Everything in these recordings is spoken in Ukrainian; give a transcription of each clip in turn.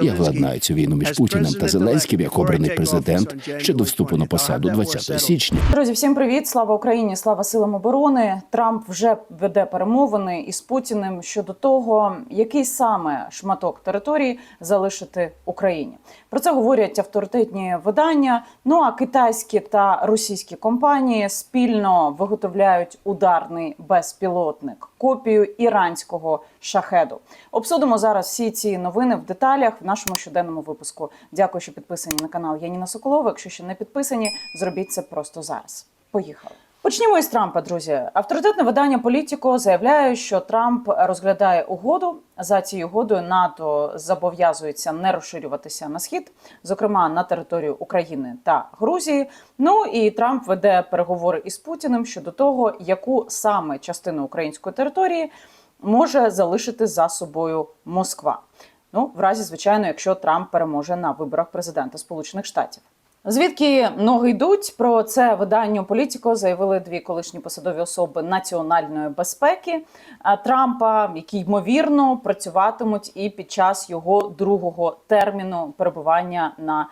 Я владнаю цю війну між Путіним та Зеленським як обраний президент ще до вступу на посаду 20 січня. Друзі, всім привіт! Слава Україні! Слава силам оборони! Трамп вже веде перемовини із Путіним щодо того, який саме шматок території залишити Україні. Про це говорять авторитетні видання. Ну а китайські та російські компанії спільно виготовляють ударний безпілотник, копію іранського шахеду. Обсудимо зараз всі ці новини в деталях нашому щоденному випуску. Дякую, що підписані на канал Яніна Соколова. Якщо ще не підписані, зробіть це просто зараз. Поїхали. Почнімо із Трампа, друзі. Авторитетне видання Політіко заявляє, що Трамп розглядає угоду. За цією угодою НАТО зобов'язується не розширюватися на схід, зокрема на територію України та Грузії. Ну і Трамп веде переговори із Путіним щодо того, яку саме частину української території може залишити за собою Москва. Ну, в разі, звичайно, якщо Трамп переможе на виборах президента Сполучених Штатів. Звідки ноги йдуть про це виданню Політіко заявили дві колишні посадові особи національної безпеки Трампа, які ймовірно працюватимуть і під час його другого терміну перебування на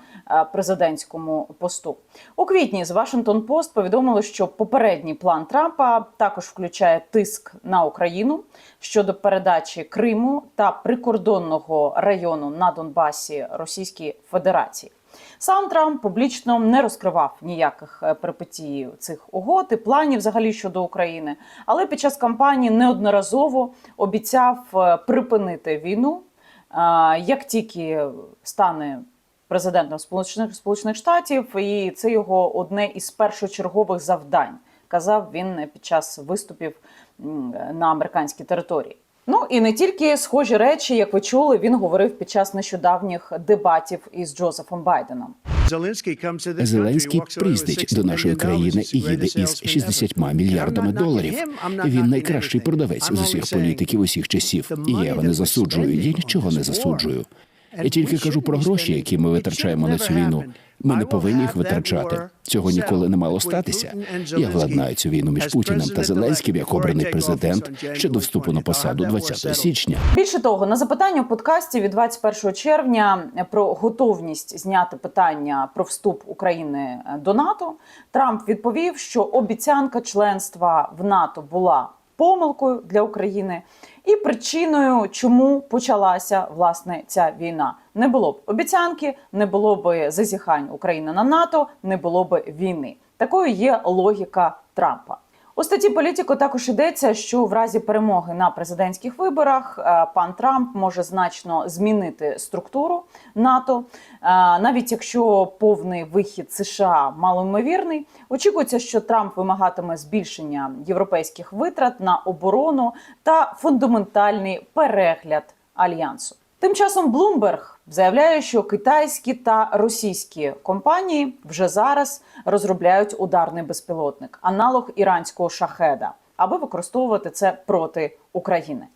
президентському посту. У квітні з Вашингтон Пост повідомили, що попередній план Трампа також включає тиск на Україну щодо передачі Криму та прикордонного району на Донбасі Російській Федерації. Сам Трамп публічно не розкривав ніяких е, перипетій цих угод і планів взагалі щодо України, але під час кампанії неодноразово обіцяв е, припинити війну, е, як тільки стане президентом Сполучених Сполучених Штатів, і це його одне із першочергових завдань. Казав він під час виступів на американській території. Ну і не тільки схожі речі, як ви чули, він говорив під час нещодавніх дебатів із Джозефом Байденом. Зеленський приїздить до нашої країни і їде із 60 мільярдами доларів. Він найкращий продавець з усіх політиків усіх часів. І я його не засуджую. Я нічого не засуджую. Я тільки кажу про гроші, які ми витрачаємо на цю війну. Ми не повинні їх витрачати. Цього ніколи не мало статися. Я владнаю цю війну між Путіним та Зеленським як обраний президент ще до вступу на посаду 20 січня. Більше того, на запитання в подкасті від 21 червня про готовність зняти питання про вступ України до НАТО, Трамп відповів, що обіцянка членства в НАТО була помилкою для України і причиною, чому почалася власне ця війна. Не було б обіцянки, не було б зазіхань України на НАТО, не було б війни. Такою є логіка Трампа. У статті Політіко також йдеться, що в разі перемоги на президентських виборах е, пан Трамп може значно змінити структуру НАТО, Е, навіть якщо повний вихід США малоймовірний. Очікується, що Трамп вимагатиме збільшення європейських витрат на оборону та фундаментальний перегляд альянсу. Тим часом Bloomberg заявляє, що китайські та російські компанії вже зараз розробляють ударний безпілотник, аналог іранського шахеда, аби використовувати це проти України.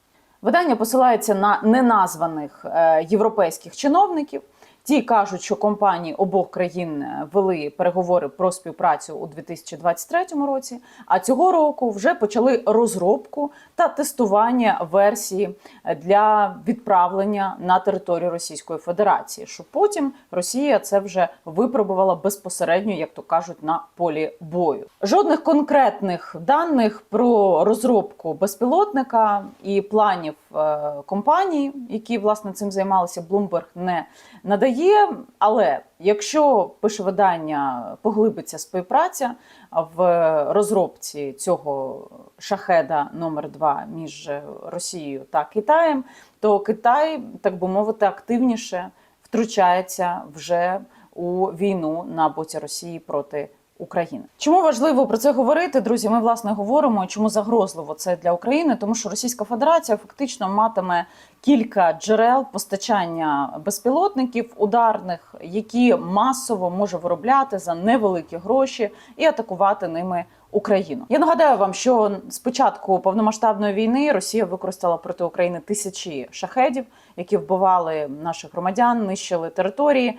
Видання посилається на неназваних е, європейських чиновників. Ті кажуть, що компанії обох країн е, вели переговори про співпрацю у 2023 році. А цього року вже почали розробку та тестування версії для відправлення на територію Російської Федерації. Щоб потім Росія це вже випробувала безпосередньо, як то кажуть, на полі бою. Жодних конкретних даних про розробку безпілотника і планів е, компаній, які власне цим займалися, Bloomberg не надає. Але якщо пише видання поглибиться співпраця в розробці цього шахеда номер 2 між Росією та Китаєм, то Китай, так би мовити, активніше втручається вже у війну на боці Росії проти. України. Чому важливо про це говорити, друзі? Ми власне говоримо, чому загрозливо це для України, тому що Російська Федерація фактично матиме кілька джерел постачання безпілотників ударних, які масово може виробляти за невеликі гроші і атакувати ними. Україну я нагадаю вам, що з початку повномасштабної війни Росія використала проти України тисячі шахедів, які вбивали наших громадян, нищили території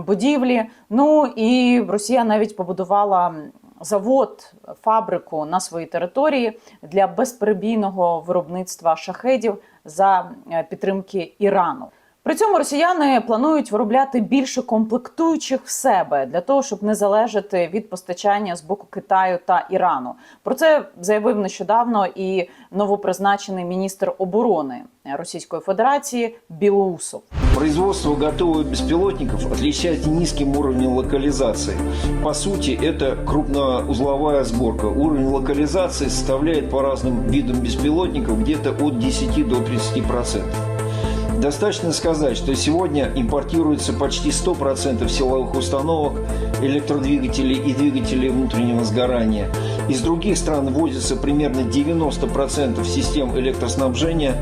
будівлі. Ну і Росія навіть побудувала завод, фабрику на своїй території для безперебійного виробництва шахедів за е, підтримки Ірану. При цьому росіяни планують виробляти більше комплектуючих в себе для того, щоб не залежати від постачання з боку Китаю та Ірану. Про це заявив нещодавно і новопризначений міністр оборони Російської Федерації Білоусов. Производство готовых беспилотников отличается низким уровнем локализации. По сути, это крупноузловая сборка. Уровень локализации составляет по разным видам беспилотников где-то от 10 до 30 процентов. Достаточно сказать, что сегодня импортируется почти 100% силовых установок, электродвигателей и двигателей внутреннего сгорания. Из других стран ввозится примерно 90% систем электроснабжения,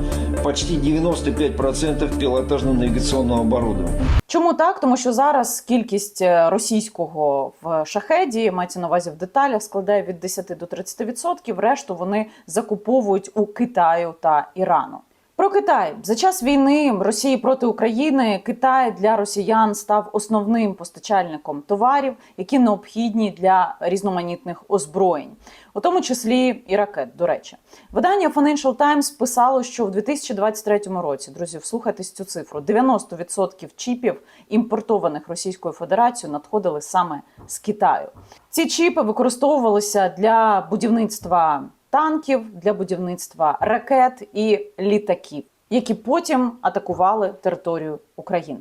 почти 95% пилотажно-навигационного оборудования. Чому так? Тому що зараз кількість е, російського в шахеді мається на увазі в деталях складає від 10 до 30%, Решту вони закуповують у Китаю та Ірану. Про Китай за час війни Росії проти України Китай для росіян став основним постачальником товарів, які необхідні для різноманітних озброєнь, у тому числі і ракет. До речі, видання Financial Times писало, що в 2023 році, друзі, вслухайтесь цю цифру: 90% чіпів, імпортованих Російською Федерацією, надходили саме з Китаю. Ці чіпи використовувалися для будівництва танків, для будівництва ракет і літаків, які потім атакували територію України.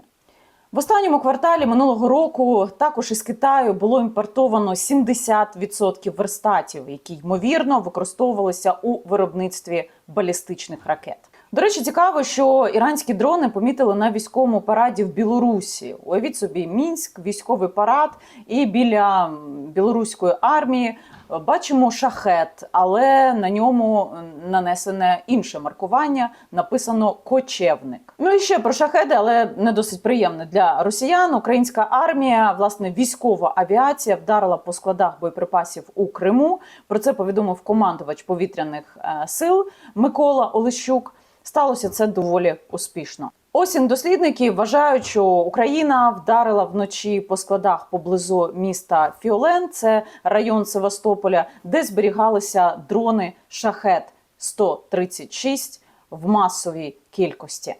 В останньому кварталі минулого року також із Китаю було імпортовано 70% верстатів, які ймовірно використовувалися у виробництві балістичних ракет. До речі, цікаво, що іранські дрони помітили на військовому параді в Білорусі. Уявіть собі, мінськ, військовий парад, і біля білоруської армії е, бачимо шахет, але на ньому нанесене інше маркування. Написано кочевник. Ну і ще про шахеди, але не досить приємне для росіян. Українська армія, власне, військова авіація вдарила по складах боєприпасів у Криму. Про це повідомив командувач повітряних е, сил Микола Олещук. Сталося це доволі успішно. Осінь дослідники вважають, що Україна вдарила вночі по складах поблизу міста Фіолен, це район Севастополя, де зберігалися дрони Шахет 136 в масовій кількості.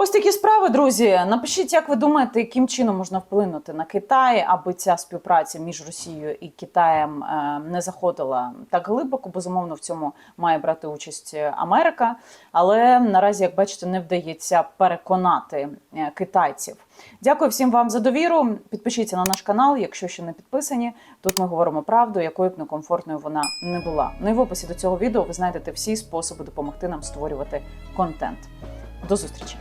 Ось такі справи, друзі. Напишіть, як ви думаєте, яким чином можна вплинути на Китай, аби ця співпраця між Росією і Китаєм е, не заходила так глибоко. Безумовно, в цьому має брати участь Америка. Але наразі, як бачите, не вдається переконати е, китайців. Дякую всім вам за довіру. Підпишіться на наш канал, якщо ще не підписані. Тут ми говоримо правду, якою б некомфортною вона не була. Ну і в описі до цього відео ви знайдете всі способи допомогти нам створювати контент. До зустрічі!